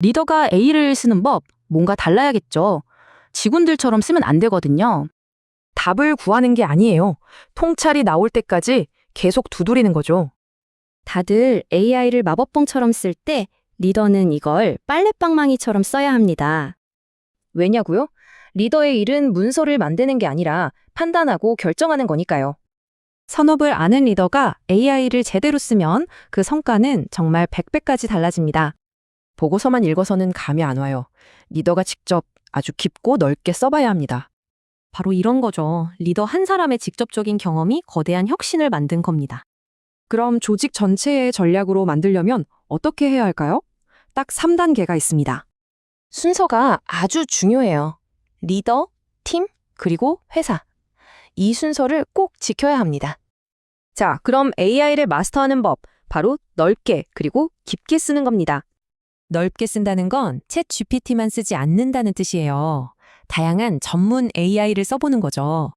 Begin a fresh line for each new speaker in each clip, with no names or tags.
리더가 A를 쓰는 법, 뭔가 달라야겠죠. 직원들처럼 쓰면 안 되거든요.
답을 구하는 게 아니에요. 통찰이 나올 때까지 계속 두드리는 거죠.
다들 AI를 마법봉처럼 쓸 때 리더는 이걸 빨래방망이처럼 써야 합니다.
왜냐고요? 리더의 일은 문서를 만드는 게 아니라 판단하고 결정하는 거니까요.
선업을 아는 리더가 AI를 제대로 쓰면 그 성과는 정말 100배까지 달라집니다. 보고서만 읽어서는 감이 안 와요. 리더가 직접 아주 깊고 넓게 써봐야 합니다.
바로 이런 거죠. 리더 한 사람의 직접적인 경험이 거대한 혁신을 만든 겁니다.
그럼 조직 전체의 전략으로 만들려면 어떻게 해야 할까요? 딱 3단계가 있습니다.
순서가 아주 중요해요. 리더, 팀, 그리고 회사. 이 순서를 꼭 지켜야 합니다. 자, 그럼 AI를 마스터하는 법, 바로 넓게 그리고 깊게 쓰는 겁니다.
넓게 쓴다는 건 챗 GPT만 쓰지 않는다는 뜻이에요. 다양한 전문 AI를 써보는 거죠.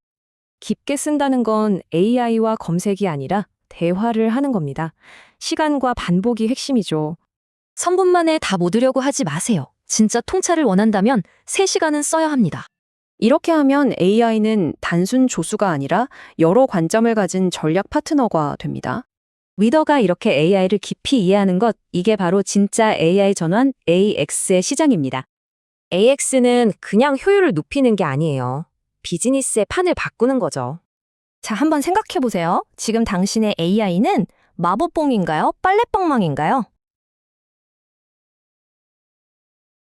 깊게 쓴다는 건 AI와 검색이 아니라 대화를 하는 겁니다. 시간과 반복이 핵심이죠.
3분 만에 다 모으려고 하지 마세요. 진짜 통찰을 원한다면 3시간은 써야 합니다.
이렇게 하면 AI는 단순 조수가 아니라 여러 관점을 가진 전략 파트너가 됩니다.
리더가 이렇게 AI를 깊이 이해하는 것, 이게 바로 진짜 AI 전환 AX의 시장입니다.
AX는 그냥 효율을 높이는 게 아니에요. 비즈니스의 판을 바꾸는 거죠.
자, 한번 생각해 보세요. 지금 당신의 AI는 마법봉인가요? 빨래방망인가요?